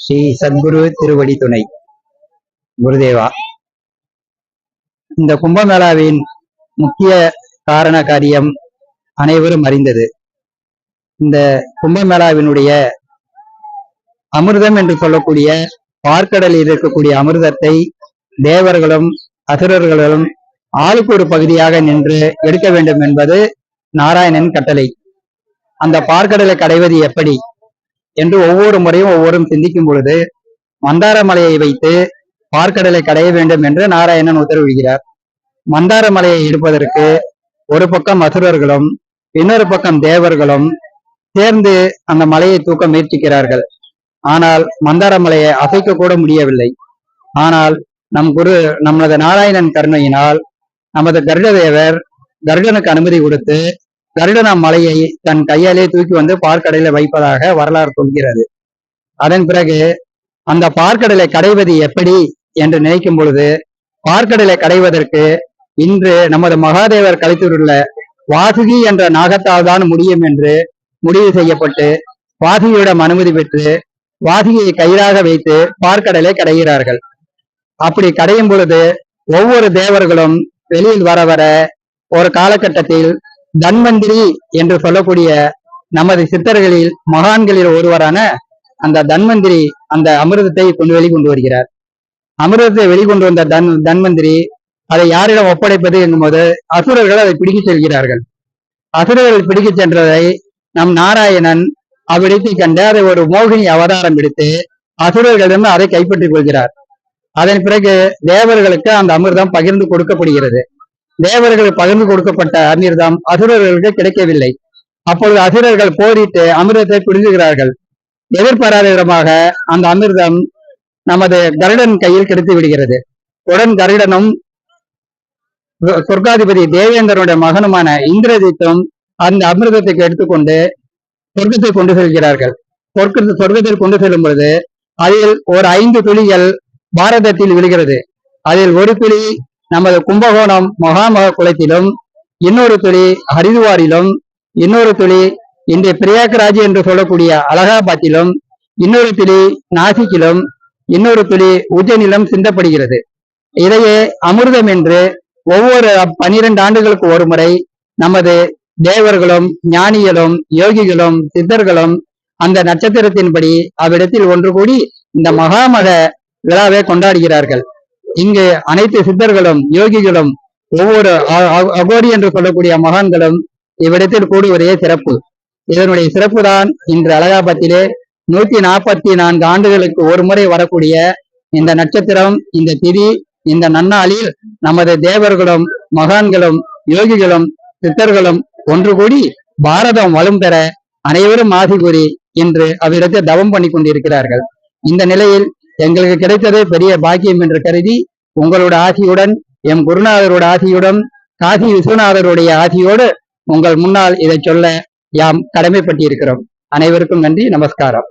ஸ்ரீ சத்குரு திருவடி துணை. குருதேவா. இந்த கும்பமேளாவின் முக்கிய காரண காரியம் அனைவரும் அறிந்தது. இந்த கும்பமேளாவினுடைய அமிர்தம் என்று சொல்லக்கூடிய பார்க்கடலில் இருக்கக்கூடிய அமிர்தத்தை தேவர்களும் அசுரர்களும் ஆளுக்கு ஒரு பகுதியாக நின்று எடுக்க வேண்டும் என்பது நாராயணன் கட்டளை. அந்த பார்க்கடலை கடைவது எப்படி? என்று ஒவ்வொரு முறையும் ஒவ்வொரு சிந்திக்கும் பொழுது மந்தார மலையை வைத்து பார்க்கடலை கடைய வேண்டும் என்று நாராயணன் உத்தரவிடுகிறார். மந்தார மலையை இடுப்பதற்கு ஒரு பக்கம் அசுரர்களும் இன்னொரு பக்கம் தேவர்களும் சேர்ந்து அந்த மலையை தூக்க முயற்சிக்கிறார்கள். ஆனால் மந்தார மலையை அசைக்க கூட முடியவில்லை. ஆனால் நம் குரு நமது நாராயணன் கருணையினால் நமது கருடதேவர் கருடனுக்கு அனுமதி கொடுத்து கருடன மலையை தன் கையாலே தூக்கி வந்து பார்க்கடலை வைப்பதாக வரலாறு சொல்கிறது. அதன் பிறகு அந்த பார்க்கடலை கடைவது எப்படி என்று நினைக்கும் பொழுது பார்க்கடலை கடைவதற்கு இன்று நமது மகாதேவர் கலைத்துள்ள வாசுகி என்ற நாகத்தால் தான் முடியும் என்று முடிவு செய்யப்பட்டு வாசுகியிடம் அனுமதி பெற்று வாசுகியை கயிறாக வைத்து பார்க்கடலை கடைகிறார்கள். அப்படி கடையும் பொழுது ஒவ்வொரு தேவர்களும் வெளியில் வர வர ஒரு காலகட்டத்தில் தன்வந்திரி என்று சொல்லக்கூடிய நமது சித்தர்களில் மகான்களில் ஒருவரான அந்த தன்வந்திரி அந்த அமிர்தத்தை கொண்டு வெளிக்கொண்டு வருகிறார். அமிர்தத்தை வெளிக்கொண்டு வந்த தன் தன்வந்திரி அதை யாரிடம் ஒப்படைப்பது என்னும்போது அசுரர்கள் அதை பிடிக்கச் செல்கிறார்கள். அசுரர்கள் பிடிக்கச் சென்றதை நம் நாராயணன் அவ்விடத்தை கண்டு அதை ஒரு மோகினி அவதாரம் எடுத்து அசுரர்களிடம் அதை கைப்பற்றிக் கொள்கிறார். அதன் பிறகு தேவர்களுக்கு அந்த அமிர்தம் பகிர்ந்து கொடுக்கப்படுகிறது. தேவர்கள் பகிர்ந்து கொடுக்கப்பட்ட அமிர்தம் அசுரர்களுக்கு கிடைக்கவில்லை. அப்பொழுது அசுரர்கள் போரிட்டு அமிர்தத்தை பிடுங்குகிறார்கள் எதிர்பாராத விதமாக அந்த அமிர்தம் நமது கருடன் கையில் கிடைத்து விடுகிறது. உடன் கருடனும் சொர்க்காதிபதி தேவேந்திரனுடைய மகனுமான இந்திரஜித்தும் அந்த அமிர்தத்தை எடுத்துக்கொண்டு சொர்க்கத்தை கொண்டு செல்கிறார்கள். சொர்க்க சொர்க்கத்தில் கொண்டு செல்லும் பொழுது அதில் ஒரு ஐந்து துளிகள் பாரதத்தில் விழுகிறது. அதில் ஒரு துளி நமது கும்பகோணம் மகாமக குளத்திலும் இன்னொரு துளி ஹரிதுவாரிலும் இன்னொரு துளி இன்றைய பிரியாக்கராஜ் என்று சொல்லக்கூடிய அலகாபாத்திலும் இன்னொரு துளி நாசிக்கிலும் இன்னொரு துளி உஜ்ஜனிலும் சிந்தப்படுகிறது. இதையே அமிர்தம் என்று ஒவ்வொரு பனிரெண்டு ஆண்டுகளுக்கு ஒரு முறை நமது தேவர்களும் ஞானிகளும் யோகிகளும் சித்தர்களும் அந்த நட்சத்திரத்தின்படி அவ்விடத்தில் ஒன்று கூடி இந்த மகாமக விழாவை கொண்டாடுகிறார்கள். இங்கு அனைத்து சித்தர்களும் யோகிகளும் ஒவ்வொரு அகோரி என்று சொல்லக்கூடிய மகான்களும் இவ்விடத்தில் கூடுவதே சிறப்பு. இதனுடைய சிறப்பு தான் இன்று அலகாபாத்திலே நூத்தி நாற்பத்தி நான்கு ஆண்டுகளுக்கு ஒரு முறை வரக்கூடிய இந்த நட்சத்திரம் இந்த திதி இந்த நன்னாளில் நமது தேவர்களும் மகான்களும் யோகிகளும் சித்தர்களும் ஒன்று கூடி பாரதம் வலும் பெற அனைவரும் ஆசி கூறி இன்று அவ்விடத்தை தவம் பண்ணி கொண்டிருக்கிறார்கள். இந்த நிலையில் எங்களுக்கு கிடைத்ததே பெரிய பாக்கியம் என்று கருதி உங்களோட ஆசியுடன் எம் குருநாதரோட ஆசியுடன் காசி விஸ்வநாதருடைய ஆசியோடு உங்கள் முன்னால் இதை சொல்ல யாம் கடமைப்பட்டிருக்கிறோம். அனைவருக்கும் நன்றி நமஸ்காரம்.